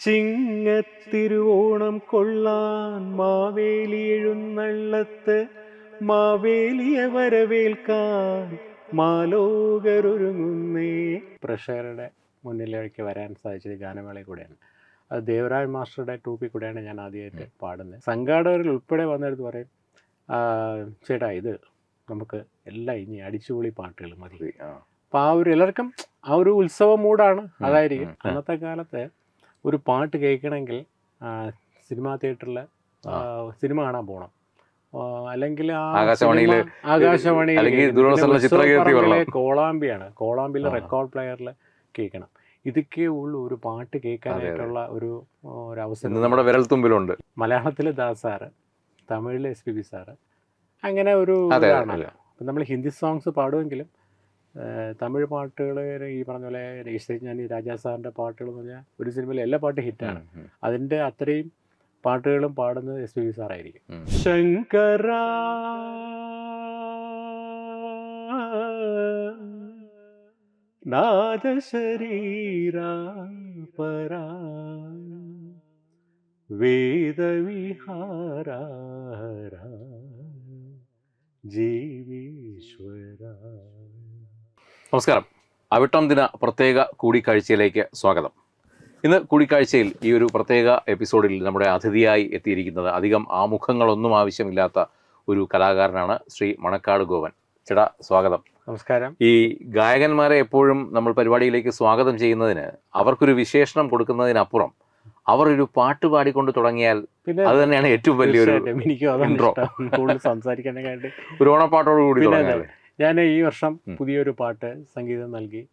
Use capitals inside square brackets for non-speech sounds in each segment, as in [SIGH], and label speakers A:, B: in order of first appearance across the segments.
A: ചിങ്ങത്തിരുവോണം കൊള്ളാൻ മാവേലി എഴുന്നള്ളത്ത് മാവേലിയെ വരവേൽക്കാൻ മാലോകരൊരുങ്ങുന്നേ. പ്രഷറുടെ മുന്നിലേക്ക് വരാൻ സാധിച്ചത് ഗാനമേളയിൽ കൂടെയാണ്. അത് ദേവരാജ് മാസ്റ്ററുടെ ട്രൂപ്പിൽ കൂടെയാണ് ഞാൻ ആദ്യമായിട്ട് പാടുന്നത്. സംഘാടകരിൽ ഉൾപ്പെടെ വന്നെടുത്ത് പറയും "ആ, ചേട്ടാ ഇത് നമുക്ക് എല്ലാം ഇനി അടിച്ചുപൊളി പാട്ടുകൾ മതി. അപ്പോൾ ആ. ഒരു എല്ലാവർക്കും ആ ഒരു ഉത്സവ മൂഡാണ് അതായിരിക്കും. അന്നത്തെ കാലത്ത് ഒരു പാട്ട് കേൾക്കണമെങ്കിൽ സിനിമാ തിയേറ്ററിൽ സിനിമ കാണാൻ പോകണം അല്ലെങ്കിൽ ആകാശവാണി ആകാശവാണിയിൽ. കോളാമ്പിയാണ്. കോളാമ്പിയിലെ റെക്കോർഡ് പ്ലെയറിൽ കേൾക്കണം. ഇതൊക്കെ ഉള്ളൂ ഒരു പാട്ട് കേൾക്കാനായിട്ടുള്ള ഒരു ഒരു അവസരം.
B: നമ്മുടെ വിരൽ
A: തുമ്പിലുണ്ട്. മലയാളത്തിലെ ദാസാറ് തമിഴിലെ എസ് പി ബി സാറ്. അങ്ങനെ ഒരു ഇതാണല്ലോ നമ്മൾ ഹിന്ദി സോങ്സ് പാടുമെങ്കിലും തമിഴ് പാട്ടുകൾ ഈ പറഞ്ഞ പോലെ ഞാൻ രാജാ സാറിന്റെ പാട്ടുകൾ എന്ന് പറഞ്ഞാൽ ഒരു സിനിമയിൽ എല്ലാ പാട്ടും ഹിറ്റാണ്. അതിന്റെ അത്രയും പാട്ടുകളും പാടുന്നത് എസ് പി ബി സാറായിരിക്കും. ശങ്കര നാദശരീര പരാ വേദവിഹാര ജീവീശ്വര
B: നമസ്കാരം. അവിട്ടം ദിന പ്രത്യേക കൂടിക്കാഴ്ചയിലേക്ക് സ്വാഗതം. ഇന്ന് കൂടിക്കാഴ്ചയിൽ ഈ ഒരു പ്രത്യേക എപ്പിസോഡിൽ നമ്മുടെ അതിഥിയായി എത്തിയിരിക്കുന്നത് അധികം ആമുഖങ്ങളൊന്നും ആവശ്യമില്ലാത്ത ഒരു കലാകാരനാണ് ശ്രീ മണക്കാട് ഗോവൻ. ചേട്ടാ സ്വാഗതം.
A: നമസ്കാരം.
B: ഈ ഗായകന്മാരെ എപ്പോഴും നമ്മൾ പരിപാടിയിലേക്ക് സ്വാഗതം ചെയ്യുന്നതിന് അവർക്കൊരു വിശേഷണം കൊടുക്കുന്നതിനപ്പുറം അവർ ഒരു പാട്ട് പാടിക്കൊണ്ട് തുടങ്ങിയാൽ അത് തന്നെയാണ് ഏറ്റവും വലിയൊരു
A: എനിക്കും കൂടുതൽ
B: ഒരു ഓണപ്പാട്ടോട് കൂടി തുടങ്ങിയാൽ
A: ഞാൻ ഈ വർഷം പുതിയൊരു പാട്ട് സംഗീതം നൽകി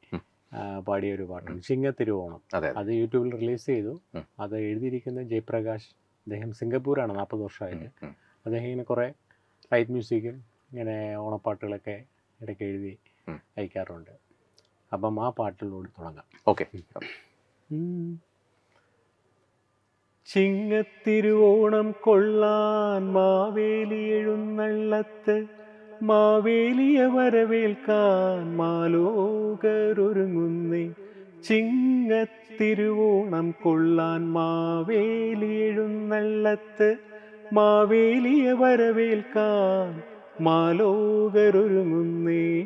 A: പാടിയ ഒരു പാട്ടാണ് ചിങ്ങത്തിരുവോണം.
B: അതെ
A: യൂട്യൂബിൽ റിലീസ് ചെയ്തു. അത് എഴുതിയിരിക്കുന്നത് ജയപ്രകാശ് അദ്ദേഹം സിംഗപ്പൂരാണ് നാൽപ്പത് വർഷമായിട്ട്. അദ്ദേഹം ഇങ്ങനെ കുറേ ലൈറ്റ് മ്യൂസിക്കും ഇങ്ങനെ ഓണപ്പാട്ടുകളൊക്കെ ഇടയ്ക്ക് എഴുതി. അയക്കാറുണ്ട്. അപ്പം ആ പാട്ടിലൂടെ തുടങ്ങാം.
B: ഓക്കെ.
A: ചിങ്ങത്തിരുവോണം കൊള്ളാൻ മാവേലി എഴുന്നള്ളത്ത് മാവേലിയെ വരവേൽക്കാൻ മാലോകരൊരുങ്ങുന്നേ. ചിങ്ങത്തിരുവോണം കൊള്ളാൻ മാവേലി എഴുന്നള്ളത്ത്. മാവേലിയ വരവേൽക്കാൻ മാലോകരൊരുങ്ങുന്നേ.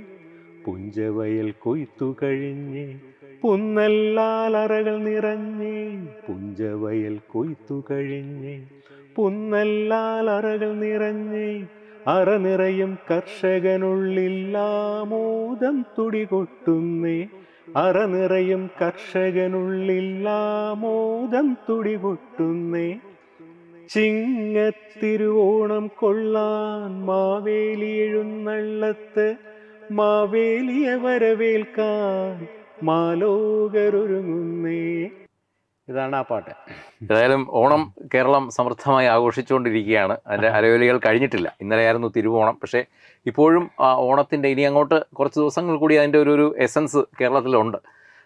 A: പുഞ്ചവയൽ കൊയ്ത്തു കഴിഞ്ഞ് പുന്നല്ലാലറകൾ നിറഞ്ഞ്. പുഞ്ചവയൽ കൊയ്ത്തു കഴിഞ്ഞ് പുന്നല്ലാലറകൾ നിറഞ്ഞ്. അറ നിറയും കർഷകനുള്ളില്ലാമോദം തുടികൊട്ടുന്നേ. അറ നിറയും കർഷകനുള്ളില്ലാമോദം തുടികൊട്ടുന്നേ. ചിങ്ങത്തിരുവോണം കൊള്ളാൻ മാവേലി എഴുന്നള്ളത്ത് മാവേലിയെ വരവേൽക്കാൻ മാലോകരൊരുങ്ങുന്നേ. ഇതാണ് ആ പാട്ട്.
B: ഏതായാലും ഓണം കേരളം സമൃദ്ധമായി ആഘോഷിച്ചുകൊണ്ടിരിക്കുകയാണ്. അതിന്റെ അരവേലികൾ കഴിഞ്ഞിട്ടില്ല. ഇന്നലെയായിരുന്നു തിരുവോണം. പക്ഷേ ഇപ്പോഴും ആ ഓണത്തിന്റെ ഇനി അങ്ങോട്ട് കുറച്ച് ദിവസങ്ങൾ കൂടി അതിന്റെ ഒരു ഒരു എസൻസ് കേരളത്തിലുണ്ട്.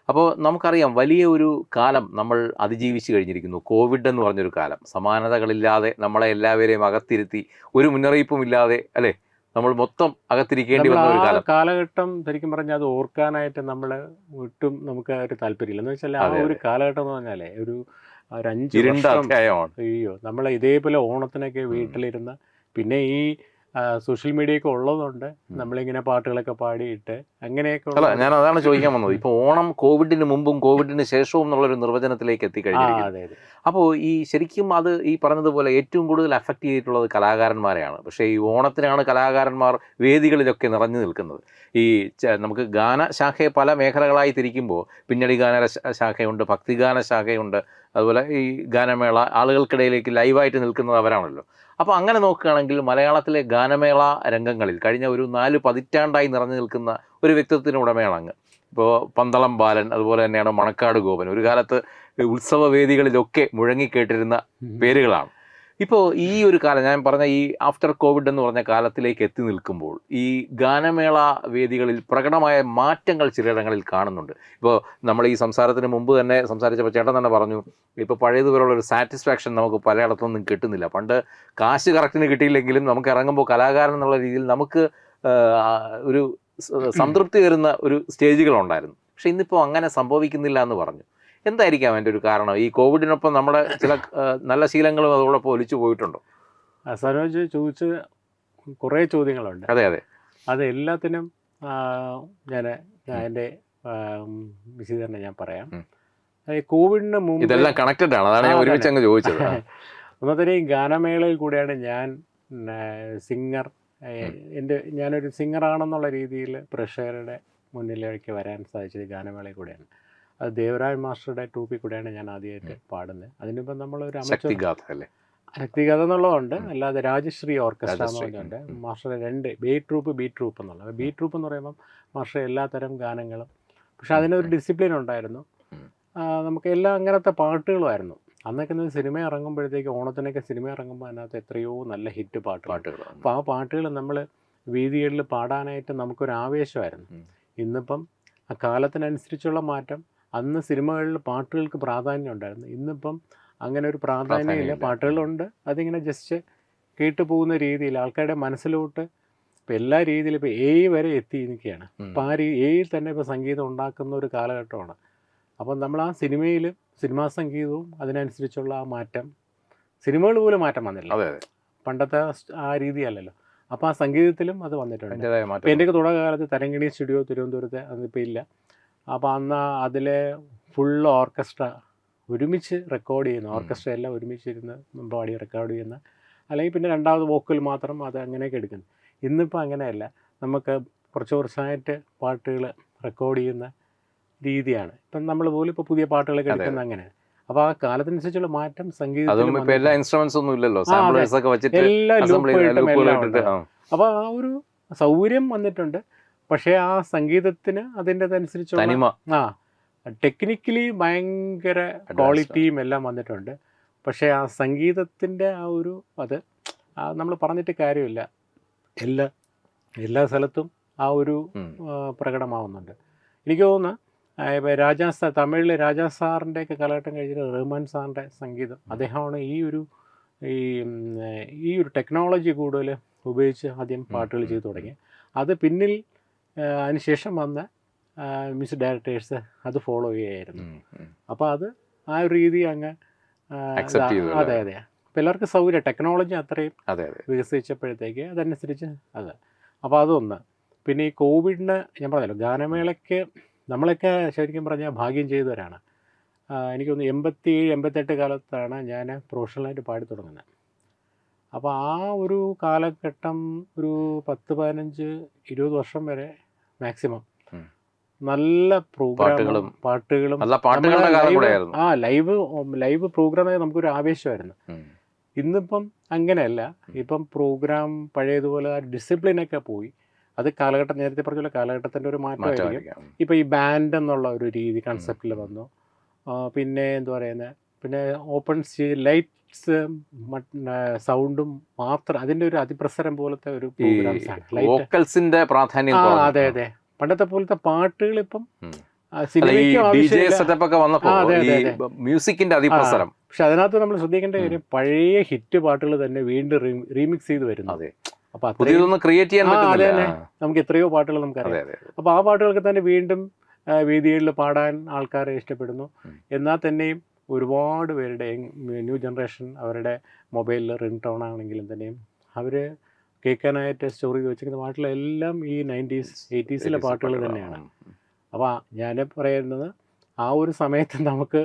B: അപ്പോൾ നമുക്കറിയാം വലിയ ഒരു കാലം നമ്മൾ അതിജീവിച്ച് കഴിഞ്ഞിരിക്കുന്നു. കോവിഡ് എന്ന് പറഞ്ഞൊരു കാലം. സമാനതകളില്ലാതെ നമ്മളെ എല്ലാവരെയും അകത്തിരുത്തി ഒരു മുന്നറിയിപ്പും ഇല്ലാതെ അല്ലേ? നമ്മൾ മൊത്തം അകത്തിരിക്കേണ്ടി വന്ന ഒരു കാലം.
A: കാലഘട്ടം ശരിക്കും പറഞ്ഞാൽ അത് ഓർക്കാനായിട്ട് നമ്മൾ ഒട്ടും നമുക്ക് ഒരു താല്പര്യമില്ല. എന്ന് വെച്ചാൽ ആ ഒരു കാലഘട്ടം എന്ന് പറഞ്ഞാലേ ഒരു ഒരു അഞ്ച് അയ്യോ നമ്മൾ ഇതേപോലെ ഓണത്തിനൊക്കെ വീട്ടിലിരുന്ന് പിന്നെ ഈ സോഷ്യൽ മീഡിയ ഒക്കെ ഉള്ളതുകൊണ്ട് നമ്മളിങ്ങനെ പാട്ടുകളൊക്കെ പാടിയിട്ട് അങ്ങനെയൊക്കെ
B: അല്ല ഞാൻ അതാണ് ചോദിക്കാൻ വന്നത്. ഇപ്പോൾ ഓണം കോവിഡിന് മുമ്പും കോവിഡിന് ശേഷവും എന്നുള്ളൊരു നിർവചനത്തിലേക്ക്
A: എത്തിക്കഴിഞ്ഞു
B: അപ്പോൾ ഈ ശരിക്കും അത് ഈ പറഞ്ഞതുപോലെ ഏറ്റവും കൂടുതൽ അഫക്റ്റ് ചെയ്തിട്ടുള്ളത് കലാകാരന്മാരെയാണ്. പക്ഷേ ഈ ഓണത്തിനാണ് കലാകാരന്മാർ വേദികളിലൊക്കെ നിറഞ്ഞു നിൽക്കുന്നത്. ഈ നമുക്ക് നമുക്ക് ഗാനശാഖയെ പല മേഖലകളായി തിരിക്കുമ്പോൾ പിന്നണി ഗാന ശാഖയുണ്ട് ഭക്തിഗാന ശാഖയുണ്ട് അതുപോലെ ഈ ഗാനമേള ആളുകൾക്കിടയിലേക്ക് ലൈവായിട്ട് നിൽക്കുന്നത് അവരാണല്ലോ. അപ്പോൾ അങ്ങനെ നോക്കുകയാണെങ്കിൽ മലയാളത്തിലെ ഗാനമേള രംഗങ്ങളിൽ കഴിഞ്ഞ ഒരു നാല് പതിറ്റാണ്ടായി നിറഞ്ഞു നിൽക്കുന്ന ഒരു വ്യക്തിത്വത്തിന് ഉടമയാണ് അങ്ങ് ഇപ്പോൾ പന്തളം ബാലൻ അതുപോലെ തന്നെയാണ് മണക്കാട് ഗോപൻ. ഒരു കാലത്ത് ഉത്സവ വേദികളിലൊക്കെ മുഴങ്ങിക്കേട്ടിരുന്ന പേരുകളാണ്. ഇപ്പോൾ ഈ ഒരു കാലം ഞാൻ പറഞ്ഞ ഈ ആഫ്റ്റർ കോവിഡ് എന്ന് പറഞ്ഞ കാലത്തിലേക്ക് എത്തി നിൽക്കുമ്പോൾ ഈ ഗാനമേള വേദികളിൽ പ്രകടമായ മാറ്റങ്ങൾ ചിലയിടങ്ങളിൽ കാണുന്നുണ്ട്. ഇപ്പോൾ നമ്മൾ ഈ സംസാരത്തിന് മുമ്പ് തന്നെ സംസാരിച്ചപ്പോൾ ചേട്ടൻ തന്നെ പറഞ്ഞു ഇപ്പോൾ പഴയതുപോലുള്ള ഒരു സാറ്റിസ്ഫാക്ഷൻ നമുക്ക് പലയിടത്തുനിന്നും കിട്ടുന്നില്ല. പണ്ട് കാശ് കറക്റ്റിന് കിട്ടിയില്ലെങ്കിലും നമുക്ക് ഇറങ്ങുമ്പോൾ കലാകാരൻ എന്നുള്ള രീതിയിൽ നമുക്ക് ഒരു സംതൃപ്തി വരുന്ന ഒരു സ്റ്റേജുകളുണ്ടായിരുന്നു. പക്ഷെ ഇന്നിപ്പോൾ അങ്ങനെ സംഭവിക്കുന്നില്ല എന്ന് പറഞ്ഞു. എന്തായിരിക്കാം അതിന്റെ ഒരു കാരണം? ഈ കോവിഡിനൊപ്പം നമ്മുടെ ചില നല്ല ശീലങ്ങളും അതോടൊപ്പം ഒലിച്ചു പോയിട്ടുണ്ടോ?
A: സരോജ് ചോദിച്ച് കുറേ ചോദ്യങ്ങളുണ്ട്.
B: അതെ അതെ.
A: അത് എല്ലാത്തിനും ഞാൻ എന്റെ വിശദീകരണം ഞാൻ പറയാം. കോവിഡിന് മുമ്പ്
B: ഇതെല്ലാം കണക്റ്റഡ് ആണ്. അതാണ് ഞാൻ ഒരുമിച്ച് അങ്ങ് ചോദിച്ചത്.
A: ഒന്നാമത്തെ ഈ ഗാനമേളയിൽ കൂടെയാണ് ഞാൻ സിംഗർ എന്റെ ഞാനൊരു സിംഗറാണെന്നുള്ള രീതിയിൽ പ്രേക്ഷകരുടെ മുന്നിലേക്ക് വരാൻ സാധിച്ചത് ഗാനമേളയിൽ കൂടെയാണ്. അത് ദേവരാജ് മാസ്റ്ററുടെ ടൂപ്പിൽ കൂടെയാണ് ഞാൻ ആദ്യമായിട്ട് പാടുന്നത്. അതിനിപ്പം നമ്മളൊരു
B: അല്ലേ?
A: ശക്തികഥ എന്നുള്ളതുണ്ട് അല്ലാതെ രാജശ്രീ ഓർക്കസ്ട്ര എന്ന്
B: രാജശ്രീ,
A: പറഞ്ഞുണ്ട്
B: ഉം, ഉം.
A: രണ്ട് ബി ട്രൂപ്പ് ബീ ട്രൂപ്പ് എന്നുള്ളത്. ബീ ട്രൂപ്പ് എന്ന് പറയുമ്പം മാസ്റ്റർ എല്ലാത്തരം ഗാനങ്ങളും. പക്ഷെ അതിനൊരു ഡിസിപ്ലിൻ ഉണ്ടായിരുന്നു. നമുക്ക് എല്ലാം അങ്ങനത്തെ പാട്ടുകളുമായിരുന്നു. അന്നൊക്കെ സിനിമ ഇറങ്ങുമ്പോഴത്തേക്ക് ഓണത്തിനൊക്കെ സിനിമ ഇറങ്ങുമ്പോൾ അതിനകത്ത് എത്രയോ നല്ല ഹിറ്റ് പാട്ട്
B: പാട്ടുകൾ
A: അപ്പോൾ ആ പാട്ടുകൾ നമ്മൾ വീതികളിൽ പാടാനായിട്ട് നമുക്കൊരു ആവേശമായിരുന്നു ഇന്നിപ്പം ആ കാലത്തിനനുസരിച്ചുള്ള മാറ്റം അന്ന് സിനിമകളിൽ പാട്ടുകൾക്ക് പ്രാധാന്യം ഉണ്ടായിരുന്നു. ഇന്നിപ്പം അങ്ങനെ ഒരു പ്രാധാന്യമില്ല. പാട്ടുകളുണ്ട്. അതിങ്ങനെ ജസ്റ്റ് കേട്ടു പോകുന്ന രീതിയിൽ ആൾക്കാരുടെ മനസ്സിലോട്ട് ഇപ്പം എല്ലാ രീതിയിലും ഇപ്പോൾ എ വരെ എത്തി നിൽക്കുകയാണ് അപ്പം ആ രീതി എയിൽ തന്നെ ഇപ്പോൾ സംഗീതം ഉണ്ടാക്കുന്ന ഒരു കാലഘട്ടമാണ്. അപ്പം നമ്മൾ ആ സിനിമയിൽ സിനിമാ സംഗീതവും അതിനനുസരിച്ചുള്ള ആ മാറ്റം സിനിമകൾ പോലും മാറ്റം വന്നില്ല.
B: അതെ അതെ.
A: പണ്ടത്തെ ആ രീതിയല്ലല്ലോ. അപ്പോൾ ആ സംഗീതത്തിലും അത് വന്നിട്ടുണ്ട്.
B: അതിന്റെതായ
A: ഇപ്പം
B: മാറ്റം
A: എന്റെയൊക്കെ തുടക്കകാലത്ത് തരങ്കിണി സ്റ്റുഡിയോ തിരുവനന്തപുരത്ത് അതിപ്പോൾ ഇല്ല. അപ്പോൾ അന്ന് അതിലെ ഫുൾ ഓർക്കസ്ട്ര ഒരുമിച്ച് റെക്കോർഡ് ചെയ്യുന്ന ഓർക്കസ്ട്ര എല്ലാം ഒരുമിച്ചിരുന്ന് പാടി റെക്കോർഡ് ചെയ്യുന്ന അല്ലെങ്കിൽ പിന്നെ രണ്ടാമത് വോക്കൽ മാത്രം അത് അങ്ങനെയൊക്കെ എടുക്കുന്നു. ഇന്നിപ്പോൾ അങ്ങനെയല്ല. നമുക്ക് കുറച്ച് കുറച്ചായിട്ട് പാട്ടുകൾ റെക്കോർഡ് ചെയ്യുന്ന രീതിയാണ്. ഇപ്പം നമ്മൾ പോലും ഇപ്പോൾ പുതിയ പാട്ടുകളൊക്കെ
B: കേൾക്കുന്ന
A: അങ്ങനെ. അങ്ങനെയാണ് അപ്പോൾ ആ കാലത്തിനനുസരിച്ചുള്ള മാറ്റം സംഗീതം
B: അപ്പൊ ഇപ്പൊ എല്ലാ ഇൻസ്ട്രുമെന്റ്സ് ഒന്നും ഇല്ലല്ലോ. ഒക്കെ വെച്ചിട്ട്
A: എല്ലാ അപ്പോൾ ആ. ഒരു സൗകര്യം വന്നിട്ടുണ്ട്. പക്ഷേ ആ സംഗീതത്തിന്
B: അതിന്റെതനുസരിച്ചുള്ള
A: ആ ടെക്നിക്കലി ഭയങ്കര ക്വാളിറ്റിയും എല്ലാം വന്നിട്ടുണ്ട്. പക്ഷേ ആ സംഗീതത്തിന്റെ ആ ഒരു അത് നമ്മൾ പറഞ്ഞിട്ട് കാര്യമില്ല. എല്ലാ എല്ലാ സ്ഥലത്തും ആ ഒരു പ്രകടമാവുന്നുണ്ട്. എനിക്ക് തോന്നുന്നു ഇപ്പൊ രാജാ സാർ തമിഴിലെ രാജാ സാറിന്റെയൊക്കെ കാലഘട്ടം കഴിഞ്ഞിട്ട് റഹ്മാൻ സാറിന്റെ സംഗീതം. അദ്ദേഹമാണ് ഈ ഒരു ഈ ഈ ഒരു ടെക്നോളജി കൂടുതൽ ഉപയോഗിച്ച് ആദ്യം പാട്ടുകൾ ചെയ്തു തുടങ്ങി. അത് പിന്നിൽ അതിനുശേഷം വന്ന മിസ് ഡയറക്ടേഴ്സ് അത് ഫോളോ
B: ഉം.
A: അപ്പോൾ അത് ആ ഒരു രീതി അങ്ങ് അതെ അതെ. അപ്പോൾ എല്ലാവർക്കും സൗകര്യം ടെക്നോളജി അത്രയും
B: അതെ അതെ.
A: വികസിച്ചപ്പോഴത്തേക്ക് അതനുസരിച്ച് അത്. അപ്പോൾ അതൊന്ന്. പിന്നെ ഈ കോവിഡിന് ഞാൻ പറഞ്ഞല്ലോ ഗാനമേളയ്ക്ക് നമ്മളൊക്കെ ശരിക്കും പറഞ്ഞാൽ ഭാഗ്യം ചെയ്തവരാണ്. എനിക്ക് എനിക്കൊന്ന് എൺപത്തി ഏഴ് എൺപത്തെട്ട് കാലത്താണ് ഞാൻ പ്രൊഫഷണലായിട്ട് പാടി തുടങ്ങുന്നത്. അപ്പോൾ ആ ഒരു കാലഘട്ടം ഒരു പത്ത് പതിനഞ്ച് ഇരുപത് വർഷം വരെ മാക്സിമം നല്ല പ്രോഗ്രാമുകളും
B: പാട്ടുകളും
A: ആ ലൈവ് ലൈവ് പ്രോഗ്രാം നമുക്കൊരു ആവേശമായിരുന്നു. ഇന്നിപ്പം അങ്ങനെയല്ല. ഇപ്പം പ്രോഗ്രാം പഴയതുപോലെ ആ ഡിസിപ്ലിനൊക്കെ പോയി. അത് കാലഘട്ടം നേരത്തെ പറഞ്ഞ കാലഘട്ടത്തിന്റെ ഒരു മാറ്റമായിരിക്കും.
B: ഇപ്പോൾ
A: ഇപ്പം ഈ ബാൻഡ് എന്നുള്ള ഒരു രീതി കൺസെപ്റ്റിൽ വന്നു. പിന്നെ എന്താ പറയുന്നത് പിന്നെ ഓപ്പൺ സ്റ്റേജ് ലൈറ്റ്സ് സൗണ്ടും മാത്രം അതിന്റെ ഒരു അതിപ്രസരം പോലത്തെ ഒരു
B: വോക്കൽസിന്റെ പ്രാധാന്യം.
A: അതെ അതെ. പണ്ടത്തെ പോലത്തെ പാട്ടുകൾ ഇപ്പം
B: മ്യൂസിക്കിന്റെ അതിപ്രസരം.
A: പക്ഷെ അതിനകത്ത് നമ്മൾ ശ്രദ്ധിക്കേണ്ട. കാര്യം പഴയ ഹിറ്റ് പാട്ടുകൾ തന്നെ വീണ്ടും റീമിക്സ് ചെയ്ത് വരുന്നു.
B: അതെ.
A: അപ്പൊ
B: പുതിയതൊന്നും ക്രിയേറ്റ് ചെയ്യാൻ
A: അതെ, നമുക്ക് എത്രയോ പാട്ടുകൾ നമുക്കറിയാം അപ്പൊ ആ പാട്ടുകളൊക്കെ തന്നെ വീണ്ടും വേദികളിൽ പാടാൻ ആൾക്കാരെ ഇഷ്ടപ്പെടുന്നു. എന്നാൽ തന്നെയും ഒരുപാട് പേരുടെ ന്യൂ ജനറേഷൻ അവരുടെ മൊബൈലിൽ റിംഗ് ടോൺ ആണെങ്കിലും തന്നെയും അവർ കേൾക്കാനായിട്ട് സ്റ്റോറി വെച്ചിരിക്കുന്ന പാട്ടുകളെല്ലാം ഈ നയന്റീസ് എയ്റ്റീസിലെ പാട്ടുകൾ തന്നെയാണ്. അപ്പോൾ ഞാൻ പറയുന്നത് ആ ഒരു സമയത്ത് നമുക്ക്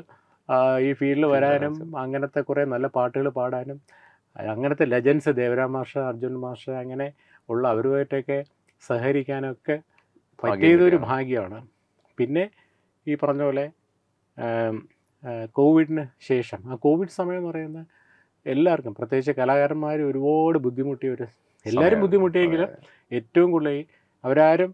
A: ഈ ഫീൽഡിൽ വരാനും അങ്ങനത്തെ കുറേ നല്ല പാട്ടുകൾ പാടാനും അങ്ങനത്തെ ലെജൻസ് ദേവരാം മാഷ് അർജുൻ മാഷ് അങ്ങനെ ഉള്ള അവരുമായിട്ടൊക്കെ സഹകരിക്കാനൊക്കെ പറ്റിയതൊരു ഭാഗ്യമാണ്. പിന്നെ ഈ പറഞ്ഞ പോലെ കോവിഡിന് ശേഷം ആ കോവിഡ് സമയം എന്ന് പറയുന്ന എല്ലാവർക്കും പ്രത്യേകിച്ച് കലാകാരന്മാർ ഒരുപാട് ബുദ്ധിമുട്ടിയ ഒരു എല്ലാവരും ബുദ്ധിമുട്ടിയെങ്കിലും ഏറ്റവും കൂടുതൽ അവരാരും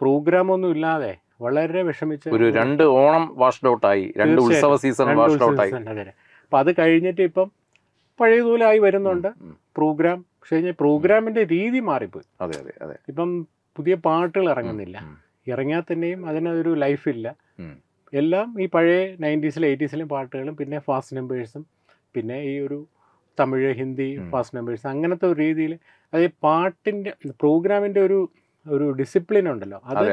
A: പ്രോഗ്രാമൊന്നും ഇല്ലാതെ വളരെ വിഷമിച്ച്
B: ഒരു രണ്ട് ഓണം വാഷ്ഡ് ഔട്ട് ആയി രണ്ട്. ഉത്സവ സീസൺ വാഷ്ഡ് ഔട്ട് ആയി.
A: അതെ. അപ്പം അത് കഴിഞ്ഞിട്ട് ഇപ്പം പഴയതുപോലെ ആയി വരുന്നുണ്ട്. പ്രോഗ്രാം പക്ഷേ കഴിഞ്ഞാൽ പ്രോഗ്രാമിന്റെ രീതി മാറിപ്പോയി.
B: അതെ അതെ അതെ.
A: ഇപ്പം പുതിയ പാട്ടുകൾ ഇറങ്ങുന്നില്ല. ഇറങ്ങിയാൽ തന്നെയും അതിനൊരു ലൈഫില്ല. എല്ലാം ഈ പഴയ നയന്റീസിലും എയ്റ്റീസിലും പാട്ടുകളും പിന്നെ ഫാസ്റ്റ് നമ്പേഴ്സും പിന്നെ ഈ ഒരു തമിഴ് ഹിന്ദി ഫാസ്റ്റ് നമ്പേഴ്സ് അങ്ങനത്തെ ഒരു രീതിയിൽ അതായത് പാട്ടിന്റെ പ്രോഗ്രാമിന്റെ ഒരു ഒരു ഡിസിപ്ലിൻ ഉണ്ടല്ലോ. അത്.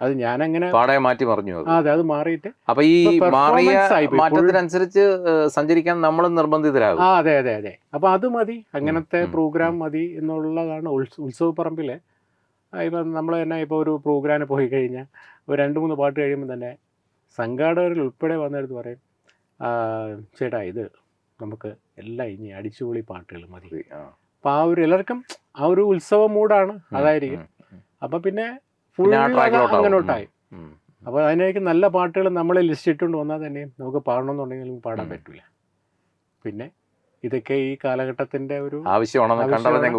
B: അതെ
A: ഞാനങ്ങനെ
B: പാടെ മാറ്റി മറിഞ്ഞു അത്.
A: അതെ മാറിയിട്ട്
B: അപ്പൊ ഈ
A: ഇപ്പൊ
B: മാറിയ മാറ്റത്തിനനുസരിച്ച് സഞ്ചരിക്കാൻ നമ്മൾ നിർബന്ധിതരാകും.
A: ആ അതെ അതെ അതെ. അപ്പൊ അത് മതി. അങ്ങനത്തെ പ്രോഗ്രാം മതി എന്നുള്ളതാണ് ഉത്സവ പറമ്പിൽ ഇപ്പം നമ്മൾ തന്നെ ഇപ്പോൾ ഒരു പ്രോഗ്രാം പോയി കഴിഞ്ഞാൽ ഒരു രണ്ട് മൂന്ന് പാട്ട് കഴിയുമ്പോൾ തന്നെ സംഘാടകരിൽ ഉൾപ്പെടെ വന്നെടുത്ത് പറയും "ആ, ചേട്ടാ ഇത് നമുക്ക് എല്ലാം ഇനി അടിച്ചുപൊളി പാട്ടുകൾ മതി.
B: അപ്പൊ
A: അപ്പോൾ ആ ഒരു എല്ലാവർക്കും ആ ഒരു ഉത്സവ മൂഡാണ് അതായിരിക്കും. അപ്പം പിന്നെ ഫുൾ
B: ഉം.
A: അപ്പോൾ അതിനേക്ക് നല്ല പാട്ടുകൾ നമ്മൾ ലിസ്റ്റ് ഇട്ടുകൊണ്ട് വന്നാൽ തന്നെ നമുക്ക് പാടണമെന്നുണ്ടെങ്കിലും നമുക്ക് പാടാൻ
B: പറ്റൂല.
A: പറ്റില്ല പിന്നെ ഇതൊക്കെ ഈ കാലഘട്ടത്തിന്റെ ഒരു ആവശ്യമാണ്.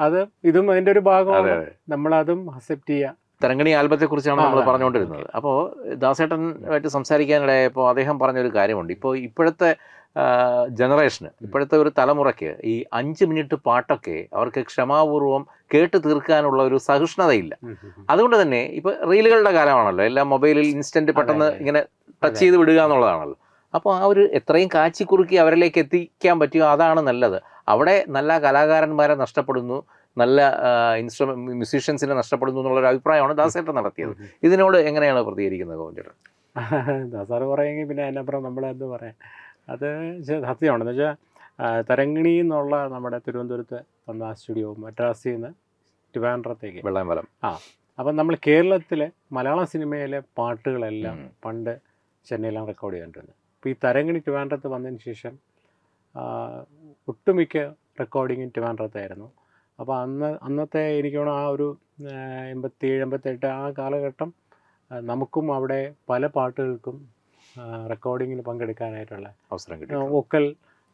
A: അത് ഇതും അതിന്റെ ഒരു ഭാഗമാണ്.
B: അതെ
A: നമ്മളതും അക്സെപ്റ്റ് ചെയ്യുക.
B: തരങ്കണി ആൽബത്തെ കുറിച്ചാണ്
A: ആ,
B: നമ്മൾ. പറഞ്ഞുകൊണ്ടിരുന്നത്. അപ്പോൾ ദാസേട്ടനുമായിട്ട് സംസാരിക്കാനിടയായപ്പോൾ അദ്ദേഹം പറഞ്ഞൊരു കാര്യമുണ്ട്. ഇപ്പോൾ ഇപ്പോഴത്തെ ജനറേഷന് ഇപ്പോഴത്തെ ഒരു തലമുറയ്ക്ക് ഈ അഞ്ച് മിനിറ്റ് പാട്ടൊക്കെ അവർക്ക് ക്ഷമാപൂർവം കേട്ട് തീർക്കാനുള്ള ഒരു സഹിഷ്ണുതയില്ല. അതുകൊണ്ട് തന്നെ ഇപ്പൊ റീലുകളുടെ കാലമാണല്ലോ. എല്ലാം മൊബൈലിൽ ഇൻസ്റ്റന്റ് പെട്ടെന്ന് ഇങ്ങനെ ടച്ച് ചെയ്ത് വിടുക എന്നുള്ളതാണല്ലോ. അപ്പോൾ ആ ഒരു എത്രയും കാച്ചിക്കുറുക്കി അവരിലേക്ക് എത്തിക്കാൻ പറ്റുമോ അതാണ് നല്ലത്. അവിടെ നല്ല കലാകാരന്മാരെ നഷ്ടപ്പെടുന്നു. നല്ല ഇൻസ്ട്രുമെന്റ് മ്യൂസീഷ്യൻസിനെ നഷ്ടപ്പെടുന്നു എന്നുള്ള ഒരു അഭിപ്രായമാണ് ദാസേട്ടൻ നടത്തിയത്. ഇതിനോട് എങ്ങനെയാണ് പ്രതികരിക്കുന്നത് ഗോവിന്ദേട്ടൻ? [LAUGHS]
A: ദാസാറ് പറയുമെങ്കിൽ പിന്നെ അതിനപ്പുറം നമ്മൾ എന്ത് പറയാം? അത് സത്യമാണ്. സത്യമാണെന്ന് വെച്ചാൽ തരങ്ങിണി എന്നുള്ള നമ്മുടെ തിരുവനന്തപുരത്ത് വന്ന ആ സ്റ്റുഡിയോ മദ്രാസിൽ നിന്ന് ട്രിവാൻഡ്രത്തേക്ക്
B: വെള്ളം ആ
A: അപ്പം നമ്മൾ കേരളത്തിലെ മലയാള സിനിമയിലെ പാട്ടുകളെല്ലാം പണ്ട് ചെന്നൈയിലാണ് റെക്കോർഡ് ചെയ്തിട്ടുണ്ട് അപ്പോൾ ഈ തരങ്ങിണി ട്രിവാൻഡ്രത്ത് വന്നതിന് ശേഷം ഒട്ടുമിക്ക റെക്കോർഡിങ്ങും ട്രിവാൻഡ്രത്തായിരുന്നു അപ്പോൾ അന്ന് അന്നത്തെ എനിക്ക് തോന്നുന്നു ആ ഒരു എൺപത്തി ഏഴ് എൺപത്തെട്ട് ആ കാലഘട്ടം നമുക്കും അവിടെ പല പാട്ടുകൾക്കും റെക്കോർഡിങ്ങിൽ പങ്കെടുക്കാനായിട്ടുള്ള
B: അവസരം കിട്ടി
A: വോക്കൽ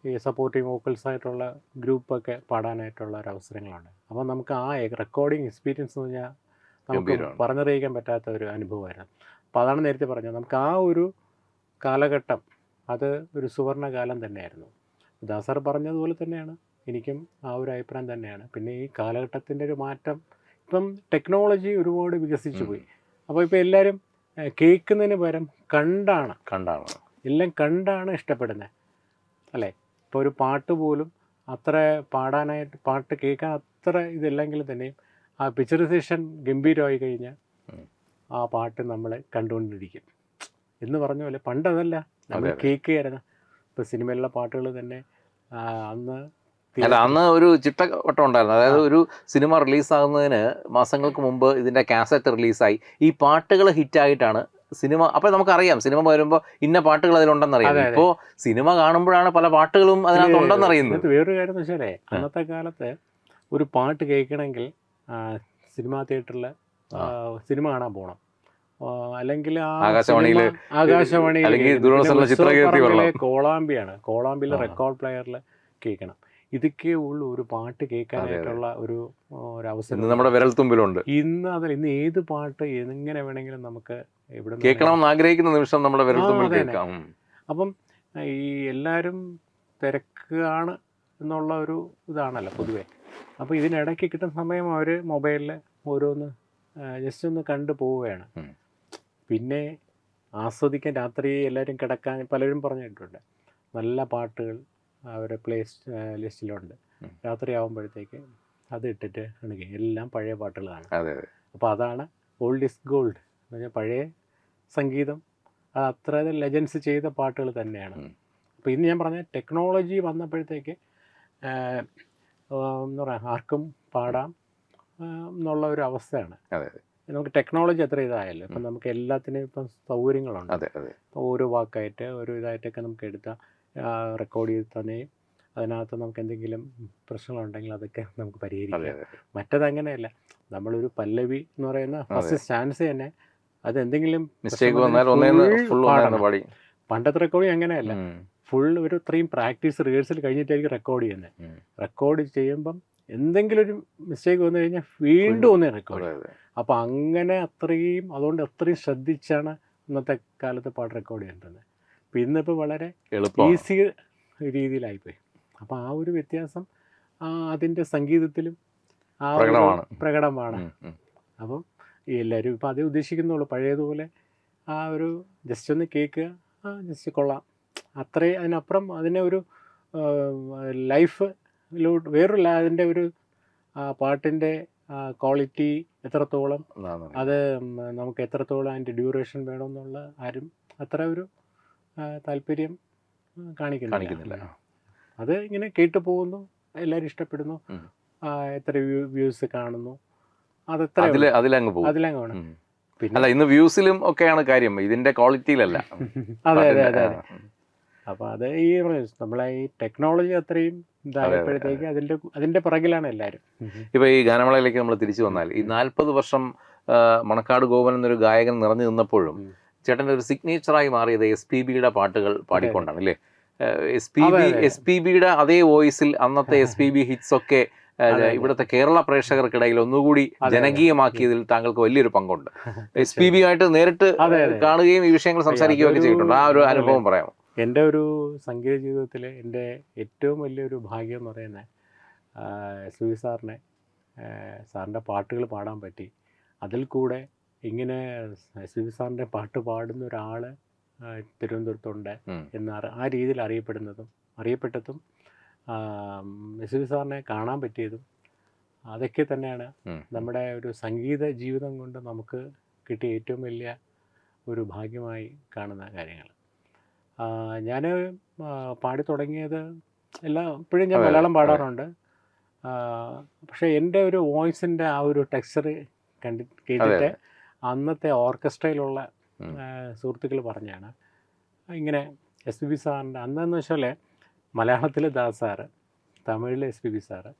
A: ഈ സപ്പോർട്ടിങ് വോക്കൽസ് ആയിട്ടുള്ള ഗ്രൂപ്പൊക്കെ പാടാനായിട്ടുള്ള ഒരു അവസരങ്ങളുണ്ട്. അപ്പോൾ നമുക്ക് ആ റെക്കോർഡിങ് എക്സ്പീരിയൻസ് എന്ന് പറഞ്ഞാൽ നമുക്ക് പറഞ്ഞറിയിക്കാൻ പറ്റാത്ത ഒരു അനുഭവമായിരുന്നു. അപ്പോൾ അതാണ് നേരത്തെ പറഞ്ഞത്. നമുക്ക് ആ ഒരു കാലഘട്ടം അത് ഒരു സുവർണകാലം തന്നെയായിരുന്നു. ദാസർ പറഞ്ഞതുപോലെ തന്നെയാണ്. എനിക്കും ആ ഒരു അഭിപ്രായം തന്നെയാണ്. പിന്നെ ഈ കാലഘട്ടത്തിന്റെ ഒരു മാറ്റം ഇപ്പം ടെക്നോളജി ഒരുപാട് വികസിച്ചു പോയി. അപ്പോൾ ഇപ്പോൾ എല്ലാവരും കേൾക്കുന്നതിന് പകരം കണ്ടാണ്.
B: കണ്ടാണ്.
A: എല്ലാം കണ്ടാണ് ഇഷ്ടപ്പെടുന്നത്. അല്ലേ? ഇപ്പോൾ ഒരു പാട്ട് പോലും അത്ര പാടാനായിട്ട് പാട്ട് കേൾക്കാൻ അത്ര ഇതില്ലെങ്കിലും തന്നെയും ആ പിക്ചറൈസേഷൻ ഗംഭീരമായി കഴിഞ്ഞാൽ. ആ പാട്ട് നമ്മൾ കണ്ടുകൊണ്ടിരിക്കും. എന്ന് പറഞ്ഞ പോലെ പണ്ടതല്ല. നമ്മൾ. കേൾക്കുകയായിരുന്നു. ഇപ്പോൾ സിനിമയിലുള്ള പാട്ടുകൾ തന്നെ അന്ന്
B: അല്ല അന്ന് ഒരു ചിട്ടവട്ടം ഉണ്ടായിരുന്നു. അതായത് ഒരു സിനിമ റിലീസാകുന്നതിന് മാസങ്ങൾക്ക് മുമ്പ് ഇതിന്റെ കാസറ്റ് റിലീസായി. ഈ പാട്ടുകൾ ഹിറ്റായിട്ടാണ് സിനിമ അപ്പൊ നമുക്കറിയാം സിനിമ വരുമ്പോൾ ഇന്ന പാട്ടുകൾ അതിലുണ്ടെന്നറിയാം.
A: അതെ, അതെ.
B: ഇപ്പോ സിനിമ കാണുമ്പോഴാണ് പല പാട്ടുകളും അതിനകത്ത് ഉണ്ടെന്നറിയുന്നത്
A: ഇതിനകത്ത് വേറൊരു കാര്യം എന്ന് വെച്ചാലേ അന്നത്തെ കാലത്ത് ഒരു പാട്ട് കേൾക്കണമെങ്കിൽ സിനിമാ തിയേറ്ററിൽ സിനിമ കാണാൻ പോകണം അല്ലെങ്കിൽ ആകാശവാണി ആകാശവാണിയിൽ കോളാമ്പിയാണ്. കോളാമ്പിയിലെ റെക്കോർഡ് പ്ലെയറിൽ കേൾക്കണം. ഇതൊക്കെ ഉള്ളൂ ഒരു പാട്ട് കേൾക്കാനായിട്ടുള്ള ഒരു ഒരു അവസരം
B: നമ്മുടെ നമ്മുടെ വിരൽത്തുമ്പിലുണ്ട്
A: ഇന്ന് അതെ ഇന്ന് ഏത് പാട്ട് എങ്ങനെ വേണമെങ്കിലും നമുക്ക് എവിടെ കേൾക്കണം
B: കേൾക്കണമെന്ന് ആഗ്രഹിക്കുന്ന നിമിഷം നമ്മുടെ വിരൽത്തുമ്പിൽ
A: തുമ്പിൽ.
B: കേൾക്കാം.
A: അപ്പം ഈ എല്ലാവരും തിരക്കാണ് എന്നുള്ള ഒരു ഇതാണല്ലോ പൊതുവേ. അപ്പോൾ ഇതിനിടയ്ക്ക് കിട്ടുന്ന സമയം അവർ മൊബൈലിൽ ഓരോന്ന് ജസ്റ്റ് ഒന്ന് കണ്ടു പോവുകയാണ്. പിന്നെ ആസ്വദിക്കാൻ രാത്രി എല്ലാവരും കിടക്കാൻ പലരും പറഞ്ഞിട്ടുണ്ട്. നല്ല പാട്ടുകൾ അവരുടെ പ്ലേസ് ലിസ്റ്റിലുണ്ട്. രാത്രി ആകുമ്പോഴത്തേക്ക് അത് ഇട്ടിട്ട് ആണ് എല്ലാം പഴയ പാട്ടുകളാണ്. അപ്പോൾ അതാണ് ഓൾഡ് ഇസ് ഗോൾഡ് എന്ന് പറഞ്ഞാൽ പഴയ സംഗീതം. അത് അത്ര ലെജൻസ് ചെയ്ത പാട്ടുകൾ തന്നെയാണ്. അപ്പോൾ ഇന്ന് ഞാൻ പറഞ്ഞ ടെക്നോളജി വന്നപ്പോഴത്തേക്ക് എന്ന് പറയാം എന്താ പറയുക ആർക്കും പാടാം എന്നുള്ള ഒരു അവസ്ഥയാണ്. നമുക്ക് ടെക്നോളജി അത്ര ഇതായല്ലോ. ഇപ്പം നമുക്ക് എല്ലാത്തിനും ഇപ്പം സൗകര്യങ്ങളുണ്ട്. ഓരോ വാക്കായിട്ട് ഒരു ഇതായിട്ടൊക്കെ നമുക്ക് എടുത്താൽ റെക്കോർഡ് ചെയ്ത് തന്നെയും അതിനകത്ത് നമുക്ക് എന്തെങ്കിലും പ്രശ്നങ്ങളുണ്ടെങ്കിൽ അതൊക്കെ നമുക്ക് പരിഹരിക്കാം. മറ്റത് അങ്ങനെയല്ല നമ്മളൊരു പല്ലവി എന്ന് പറയുന്ന ഫസ്റ്റ് സ്റ്റാൻസ് തന്നെ അത് എന്തെങ്കിലും
B: മിസ്റ്റേക്ക് വന്നാൽ
A: പണ്ടത്തെ റെക്കോർഡിങ് അങ്ങനെയല്ല. ഫുൾ ഒരു ഇത്രയും പ്രാക്ടീസ് റിഹേഴ്സൽ കഴിഞ്ഞിട്ടായിരിക്കും റെക്കോർഡ് ചെയ്യുന്നത്. റെക്കോർഡ് ചെയ്യുമ്പം എന്തെങ്കിലും ഒരു മിസ്റ്റേക്ക് വന്നു കഴിഞ്ഞാൽ വീണ്ടും ഒന്നേ റെക്കോർഡ് അപ്പോൾ അങ്ങനെ അത്രയും അതുകൊണ്ട് അത്രയും ശ്രദ്ധിച്ചാണ് ഇന്നത്തെ കാലത്ത് പാട്ട് റെക്കോർഡ് ചെയ്യേണ്ടത്. അപ്പോൾ ഇന്നിപ്പോൾ വളരെ ഈസി രീതിയിലായിപ്പോയി. അപ്പോൾ ആ ഒരു വ്യത്യാസം അതിന്റെ സംഗീതത്തിലും ആ
B: പ്രകടമാണ്.
A: അപ്പം എല്ലാവരും ഇപ്പം അതേ ഉദ്ദേശിക്കുന്നുള്ളൂ. പഴയതുപോലെ ആ ഒരു ജസ്റ്റ് ഒന്ന് കേൾക്കുക ആ ജസ്റ്റ് കൊള്ളാം. അത്രേ അതിനപ്പുറം അതിനെ ഒരു ലൈഫിലോട്ട് വേറൊരു അതിന്റെ ഒരു പാട്ടിന്റെ ക്വാളിറ്റി എത്രത്തോളം അത് നമുക്ക് എത്രത്തോളം അതിന്റെ ഡ്യൂറേഷൻ വേണമെന്നുള്ള ആരും അത്ര ഒരു താല്പര്യം കാണിക്കുന്നില്ല. അത് ഇങ്ങനെ കേട്ടു പോകുന്നു എല്ലാവരും ഇഷ്ടപ്പെടുന്നു എത്ര വ്യൂസ് കാണുന്നു
B: അതിൽ അതിലങ്ങ് പോകും.
A: അതിലങ്ങ് വേണം
B: അല്ല ഇന്ന് വ്യൂസിലും ഒക്കെയാണ് കാര്യം. ഇതിന്റെ ക്വാളിറ്റിയിലല്ല. [LAUGHS]
A: അതെ അതെ അതെ അതെ. അപ്പോൾ അത് ഈ നമ്മളെ ഈ ടെക്നോളജി അത്രയും ഇതായപ്പോഴത്തേക്ക് അതിന്റെ അതിന്റെ പിറകിലാണ് എല്ലാവരും
B: ഇപ്പൊ ഈ ഗാനമേളയിലേക്ക് നമ്മൾ തിരിച്ചു വന്നാൽ ഈ നാൽപ്പത് വർഷം മണക്കാട് ഗോപൻ എന്നൊരു ഗായകൻ നിറഞ്ഞു നിന്നപ്പോഴും. ചേട്ടന്റെ ഒരു സിഗ്നേച്ചറായി മാറിയത് എസ് പി ബിയുടെ പാട്ടുകൾ പാടിക്കൊണ്ടാണ് അല്ലേ
A: S
B: P
A: B
B: S P ബിയുടെ അതേ വോയിസിൽ അന്നത്തെ എസ് പി ബി ഹിറ്റ്സ് ഒക്കെ. ഇവിടുത്തെ കേരള പ്രേക്ഷകർക്കിടയിൽ ഒന്നുകൂടി ജനകീയമാക്കിയതിൽ താങ്കൾക്ക് വലിയൊരു പങ്കുണ്ട്. എസ് പി ബി ആയിട്ട് നേരിട്ട്. കാണുകയും ഈ വിഷയങ്ങൾ സംസാരിക്കുകയും ഒക്കെ ചെയ്തിട്ടുണ്ട്. ആ ഒരു അനുഭവം പറയാമോ?
A: എന്റെ ഒരു സംഗീത ജീവിതത്തിൽ എന്റെ ഏറ്റവും വലിയൊരു ഭാഗ്യം എന്ന് പറയുന്നത് എസ് വി സാറിനെ സാറിന്റെ പാട്ടുകൾ പാടാൻ പറ്റി. അതിൽ കൂടെ ഇങ്ങനെ എസ് പി സാറിന്റെ പാട്ട് പാടുന്ന ഒരാൾ തിരുവനന്തപുരത്തുണ്ട് എന്ന ആ രീതിയിൽ അറിയപ്പെടുന്നതും അറിയപ്പെട്ടതും എസ് പി സാറിനെ കാണാൻ പറ്റിയതും അതൊക്കെ തന്നെയാണ്. നമ്മുടെ ഒരു സംഗീത ജീവിതം കൊണ്ട് നമുക്ക് കിട്ടിയ ഏറ്റവും വലിയ ഒരു ഭാഗ്യമായി കാണുന്ന കാര്യങ്ങൾ. ഞാൻ പാടി തുടങ്ങിയത് എല്ലാം ഇപ്പോഴും ഞാൻ മലയാളം പാടാറുണ്ട്. പക്ഷേ എന്റെ ഒരു വോയിസിന്റെ ആ ഒരു ടെക്സ്ചർ കണ്ടി കേട്ടിട്ട് അന്നത്തെ ഓർക്കസ്ട്രയിലുള്ള. സുഹൃത്തുക്കൾ പറഞ്ഞാണ്. ഇങ്ങനെ എസ് പി ബി സാറിന്റെ അന്നെന്ന് വെച്ചാൽ മലയാളത്തിലെ ദാസ് സാറ് തമിഴിൽ എസ് പി ബി സാറ്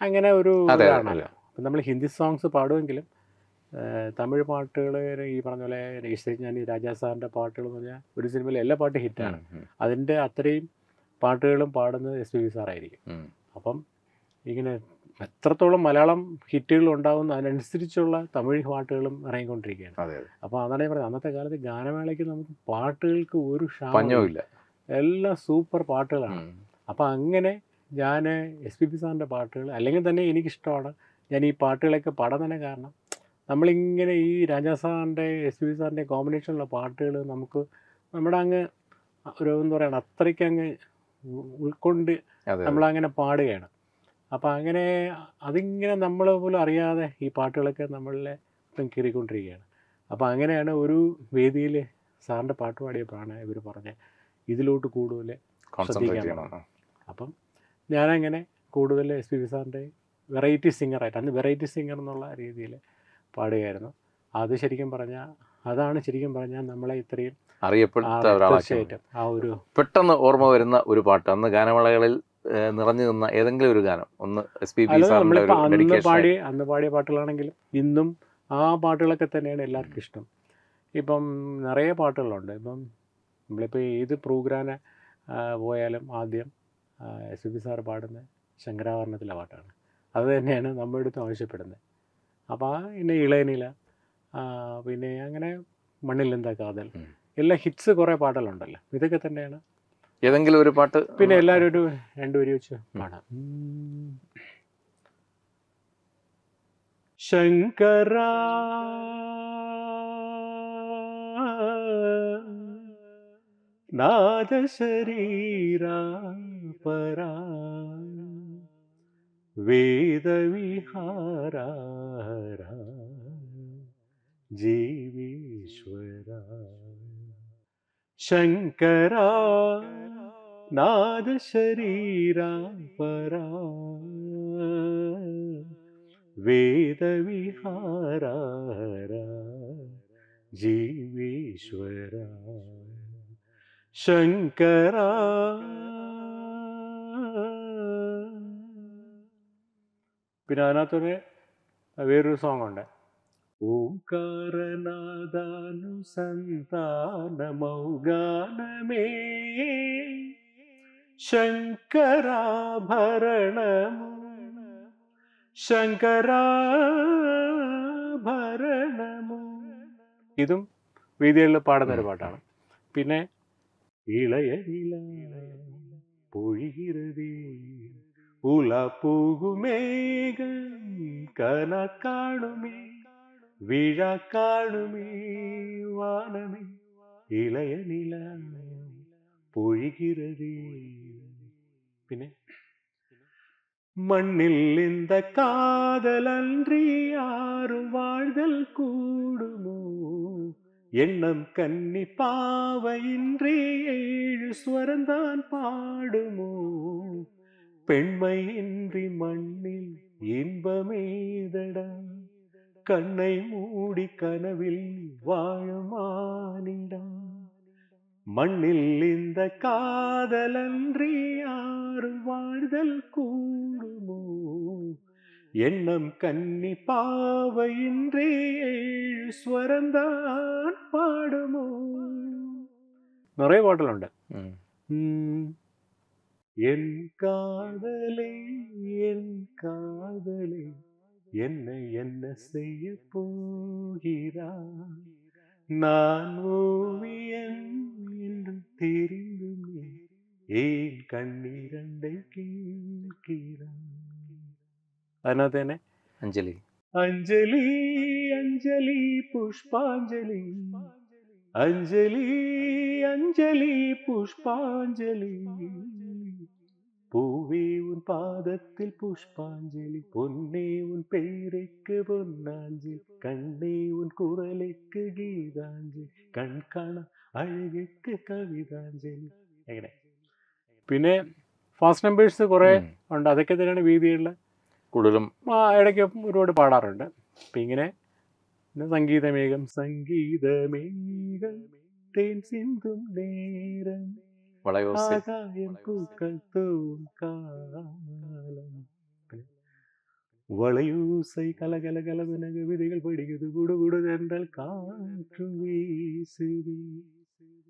A: അങ്ങനെ ഒരു ഇതാണല്ലോ അപ്പം നമ്മൾ ഹിന്ദി സോങ്സ് പാടുമെങ്കിലും തമിഴ് പാട്ടുകൾ ഈ പറഞ്ഞ പോലെ ഈശ്വരജ്ഞാനി രാജാ സാറിന്റെ പാട്ടുകൾ എന്ന് പറഞ്ഞാൽ ഒരു സിനിമയിലെ എല്ലാ പാട്ടും ഹിറ്റാണ് അതിന്റെ അത്രയും പാട്ടുകളും പാടുന്നത് എസ് പി ബി സാറായിരിക്കും. അപ്പം ഇങ്ങനെ എത്രത്തോളം മലയാളം ഹിറ്റുകൾ ഉണ്ടാകുന്ന അതിനനുസരിച്ചുള്ള തമിഴ് പാട്ടുകളും ഇറങ്ങിക്കൊണ്ടിരിക്കുകയാണ്. അപ്പോൾ അതാണ് ഞാൻ പറഞ്ഞത്. അന്നത്തെ കാലത്ത് ഗാനമേളയ്ക്ക് നമുക്ക് പാട്ടുകൾക്ക് ഒരു
B: ഷാമില്ല
A: എല്ലാ സൂപ്പർ പാട്ടുകളാണ്. അപ്പോൾ അങ്ങനെ ഞാൻ എസ് പി പി സാറിന്റെ പാട്ടുകൾ അല്ലെങ്കിൽ തന്നെ എനിക്കിഷ്ടമാണ് ഞാൻ ഈ പാട്ടുകളൊക്കെ പാടാൻ തന്നെ കാരണം നമ്മളിങ്ങനെ ഈ രാജാ സാറിന്റെ എസ് പി സാറിന്റെ കോമ്പിനേഷനുള്ള പാട്ടുകൾ നമുക്ക് നമ്മുടെ അങ്ങ് ഒരു എന്താ പറയുക അത്രയ്ക്ക് അങ്ങ് ഉൾക്കൊണ്ട് നമ്മളങ്ങനെ പാടുകയാണ്. അപ്പോൾ അങ്ങനെ അതിങ്ങനെ നമ്മൾ പോലും അറിയാതെ ഈ പാട്ടുകളൊക്കെ നമ്മളിലെ മൊത്തം കീറിക്കൊണ്ടിരിക്കുകയാണ്. അപ്പോൾ അങ്ങനെയാണ് ഒരു വേദിയിൽ സാറിന്റെ പാട്ട് പാടിയപ്പോഴാണ് ഇവർ പറഞ്ഞത് ഇതിലോട്ട് കൂടുതൽ
B: ശ്രദ്ധിക്കണം
A: അപ്പം ഞാനങ്ങനെ കൂടുതൽ എസ് പി ബി സാറിന്റെ വെറൈറ്റി സിംഗറായിട്ട് അന്ന് വെറൈറ്റി സിംഗർ എന്നുള്ള രീതിയിൽ പാടുകയായിരുന്നു. അത് ശരിക്കും പറഞ്ഞാൽ അതാണ് ശരിക്കും പറഞ്ഞാൽ നമ്മളെ ഇത്രയും
B: അറിയപ്പെട്ട
A: ആ, ആ ഒരു
B: പെട്ടെന്ന് ഓർമ്മ വരുന്ന ഒരു പാട്ട്. അന്ന് ഗാനമേളകളിൽ നിറഞ്ഞു നിന്ന ഏതെങ്കിലും ഒരു ഗാനം. ഒന്ന് എസ് പി ബി സാറിന്റെ
A: അന്ന് പാടി അന്ന് പാടിയ പാട്ടുകളാണെങ്കിലും ഇന്നും ആ പാട്ടുകളൊക്കെ തന്നെയാണ് എല്ലാവർക്കും ഇഷ്ടം. ഇപ്പം നിറയെ പാട്ടുകളുണ്ട്. ഇപ്പം നമ്മളിപ്പോൾ ഏത് പ്രോഗ്രാമിന് പോയാലും ആദ്യം എസ് പി സാർ പാടുന്ന ശങ്കരാഭരണത്തിലെ പാട്ടാണ്. അത് തന്നെയാണ് നമ്മുടെ അടുത്ത് ആവശ്യപ്പെടുന്നത്. അപ്പോൾ ആ പിന്നെ ഇളയനില പിന്നെ അങ്ങനെ മണ്ണിലെന്താ കാതൽ. എല്ലാ ഹിറ്റ്സ് കുറേ പാട്ടുകളുണ്ടല്ലോ. ഇതൊക്കെ തന്നെയാണ്
B: ഏതെങ്കിലും ഒരു പാട്ട്
A: പിന്നെ എല്ലാവരും ഒരു രണ്ടുപേരും വെച്ച് പാടാം. ശങ്കര നാദശരീരാ പരാ വേദവിഹാര ജീവീശ്വര ശങ്കര നാദശരീര പരാ. വേദവിഹാര ജീവീശ്വര. ശങ്കര. പിന്നെ അതിനകത്തൊരു വേറൊരു സോങ് ഉണ്ട്. ഓംകാരനാദാനുസന്താനമൗഗാനമേ ശങ്കരാഭരണമു ശങ്കരാഭരണമു. ഇതും വീതികളിൽ പാടുന്ന പാട്ടാണ്. പിന്നെ ഇളയ ഇള ഉല പോകുമേകം കന കാണുമേ വിഴ കാണുമേ വാനമേ. ഇളയ നില പൊഴികിറതേ പിന്നെ மண்ணில் இந்த காதலன்றி யாரும் வாழ்தல் கூடுமோ எண்ணம் கன்னி பாவையின்றி ஏழு ஸ்வரந்தான் பாடுமோ பெண்மையின்றி மண்ணில் இன்பமேதடா கண்ணை மூடி கனவில் வாழுமானிடா மண்ணில் இந்த காதலன்றி யாரும் வாழ்தல் கூடுமோ எண்ணம் கன்னி பாவையின்றி ഏഴ് സ്വരന്താൻ പാടുമോ നിറയെ പാട്ടിലുണ്ട്
B: ഉം.
A: ഉം. എൻ കാതലേ എൻ കാതലേ എന്നെ എന്നെ செய்ய போகிறாய் நான் ஓவியன் வேண்டும் தெரிந்துமே ஏன் കണ്ണീരണ്ടை അതിനകത്ത് തന്നെ
B: അഞ്ജലി.
A: അഞ്ജലി അഞ്ജലി പുഷ്പാഞ്ജലി. അഞ്ജലി അഞ്ജലി പുഷ്പാഞ്ജലി. പൂവേ ഉൻ പാദത്തിൽ പുഷ്പാഞ്ജലി പൊന്നേ ഉൻ പേരയ്ക്ക് പൊന്നാഞ്ചി കണ്ണേ ഉൻ കുറലയ്ക്ക് ഗീതാഞ്ജലി. കൺകണ കാണ കവിതാഞ്ജലി. എങ്ങനെ? പിന്നെ ഫാസ്റ്റ് നമ്പേഴ്സ് കുറേ ഉണ്ട്. അതൊക്കെ തന്നെയാണ് വീതിയുള്ള
B: കൂടുതലും
A: ഇടയ്ക്ക് ഒരുപാട് പാടാറുണ്ട്. അപ്പം ഇങ്ങനെ പിന്നെ സംഗീതമേകം സംഗീതമേഘം തേൻ സിന്തും നേരം
B: വളയോസെ
A: ആകായം പൂക്കൾ കാലം. വളയൂസൈ കലകല കലവന കവിതകൾ പഠിക്കുന്നത് കാറ്റു വീസുതി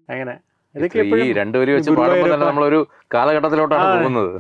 A: അങ്ങനെ ഇതൊക്കെ
B: ഈ രണ്ടുപേരും വെച്ച് പാടുമ്പോൾ തന്നെ നമ്മളൊരു കാലഘട്ടത്തിലോട്ടാണ്. പോകുന്നത്